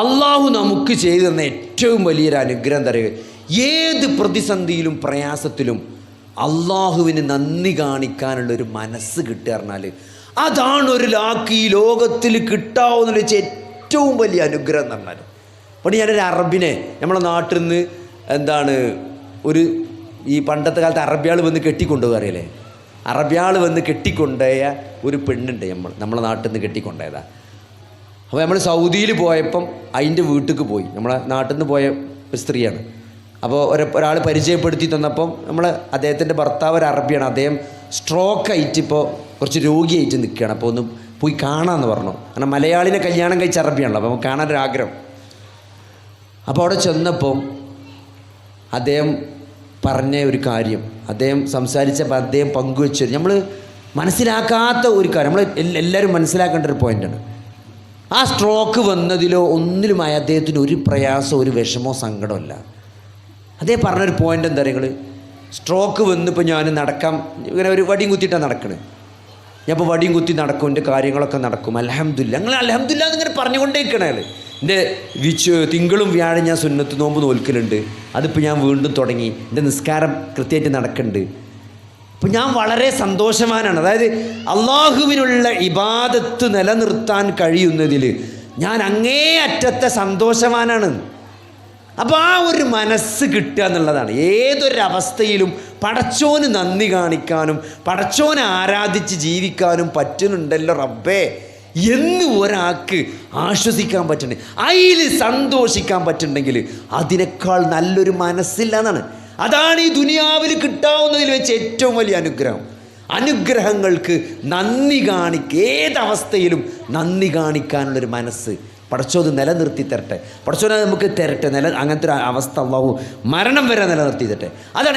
അള്ളാഹു നമുക്ക് ചെയ്തു തന്ന ഏറ്റവും വലിയൊരു അനുഗ്രഹം തരുക ഏത് പ്രതിസന്ധിയിലും പ്രയാസത്തിലും അള്ളാഹുവിന് നന്ദി കാണിക്കാനുള്ള ഒരു മനസ്സ് കിട്ടുക പറഞ്ഞാൽ അതാണ് ഒരു ലാക്ക് ഈ ലോകത്തിൽ കിട്ടാവുന്ന വെച്ച ഏറ്റവും വലിയ അനുഗ്രഹം എന്ന് പറഞ്ഞാൽ പണ്ട് ഞാനൊരു അറബിനെ നമ്മളെ നാട്ടിൽ നിന്ന് എന്താണ് ഒരു ഈ പണ്ടത്തെ കാലത്ത് അറബിയാൾ വന്ന് കെട്ടിക്കൊണ്ടുപോകുക അറിയില്ലേ? അറബിയാൾ വന്ന് കെട്ടിക്കൊണ്ടുപോയ ഒരു പെണ്ണുണ്ട് നമ്മൾ നമ്മളെ നാട്ടിൽ നിന്ന് കെട്ടിക്കൊണ്ടുപോയതാ. അപ്പോൾ നമ്മൾ സൗദിയിൽ പോയപ്പം അതിന്റെ വീട്ടിലേക്ക് പോയി. നമ്മളെ നാട്ടിൽ നിന്ന് പോയ ഒരു സ്ത്രീയാണ്. അപ്പോൾ ഒരു ഒരാൾ പരിചയപ്പെടുത്തി തന്നപ്പം നമ്മൾ അദ്ദേഹത്തിന്റെ ഭർത്താവ് ഒരു അറബിയാണ്. അദ്ദേഹം സ്ട്രോക്ക് ആയിട്ട് ഇപ്പോൾ കുറച്ച് രോഗിയായിട്ട് നിൽക്കുകയാണ് അപ്പോൾ ഒന്ന് പോയി കാണാമെന്ന് പറഞ്ഞു. കാരണം മലയാളിനെ കല്യാണം കഴിച്ച അറബിയാണല്ലോ. അപ്പോൾ കാണാൻ ഒരു ആഗ്രഹം. അപ്പോൾ അവിടെ ചെന്നപ്പം അദ്ദേഹം പറഞ്ഞ ഒരു കാര്യം. അദ്ദേഹം സംസാരിച്ചപ്പോൾ അദ്ദേഹം പങ്കുവെച്ചത് നമ്മൾ മനസ്സിലാക്കാത്ത ഒരു കാര്യം. നമ്മൾ എല്ലാവരും മനസ്സിലാക്കേണ്ട ഒരു പോയിന്റാണ് ആ സ്ട്രോക്ക് വന്നതിലോ ഒന്നിലുമായി അദ്ദേഹത്തിന് ഒരു പ്രയാസമോ ഒരു വിഷമോ സങ്കടമല്ല. അദ്ദേഹം പറഞ്ഞൊരു പോയിന്റ് എന്താ നിങ്ങൾ സ്ട്രോക്ക് വന്നിപ്പോൾ ഞാൻ നടക്കാം. ഇങ്ങനെ ഒരു വടിയും കുത്തിയിട്ടാണ് നടക്കണത് ഞാൻ ഇപ്പോൾ വടിയും കുത്തി നടക്കും എന്റെ കാര്യങ്ങളൊക്കെ നടക്കും. അലഹമില്ല നിങ്ങൾ അലഹമില്ല എന്നിങ്ങനെ പറഞ്ഞുകൊണ്ടേ നിൽക്കണേ എന്റെ വിച്ച് തിങ്കളും വ്യാഴം ഞാൻ സുന്നത്ത് നോമ്പ് നോൽക്കലുണ്ട്. അതിപ്പോൾ ഞാൻ വീണ്ടും തുടങ്ങി. എന്റെ നിസ്കാരം കൃത്യമായിട്ട് നടക്കുന്നുണ്ട്. അപ്പം ഞാൻ വളരെ സന്തോഷവാനാണ്. അതായത് അള്ളാഹുവിനുള്ള ഇബാദത്ത് നിലനിർത്താൻ കഴിയുന്നതിൽ ഞാൻ അങ്ങേ അറ്റത്തെ സന്തോഷവാനാണ്. അപ്പോൾ ആ ഒരു മനസ്സ് കിട്ടുക എന്നുള്ളതാണ്. ഏതൊരവസ്ഥയിലും പടച്ചോന് നന്ദി കാണിക്കാനും പടച്ചോനെ ആരാധിച്ച് ജീവിക്കാനും പറ്റുന്നുണ്ടല്ലോ റബ്ബേ. എന്ന് ഒരാൾക്ക് ആശ്വസിക്കാൻ പറ്റുന്നുണ്ട്. അതിൽ സന്തോഷിക്കാൻ പറ്റുന്നുണ്ടെങ്കിൽ അതിനേക്കാൾ നല്ലൊരു മനസ്സില്ല എന്നാണ് അതാണ് ഈ ദുനിയാവിൽ കിട്ടാവുന്നതിൽ വെച്ച് ഏറ്റവും വലിയ അനുഗ്രഹം. അനുഗ്രഹങ്ങൾക്ക് നന്ദി കാണിക്ക ഏതവസ്ഥയിലും നന്ദി കാണിക്കാനുള്ളൊരു മനസ്സ്. പടച്ചോത് നിലനിർത്തി തരട്ടെ. പടച്ചോനെ നമുക്ക് തരട്ടെ. നില അങ്ങനത്തെ ഒരു അവസ്ഥ അള്ളാഹു മരണം വരെ നിലനിർത്തി തരട്ടെ. അതാണ്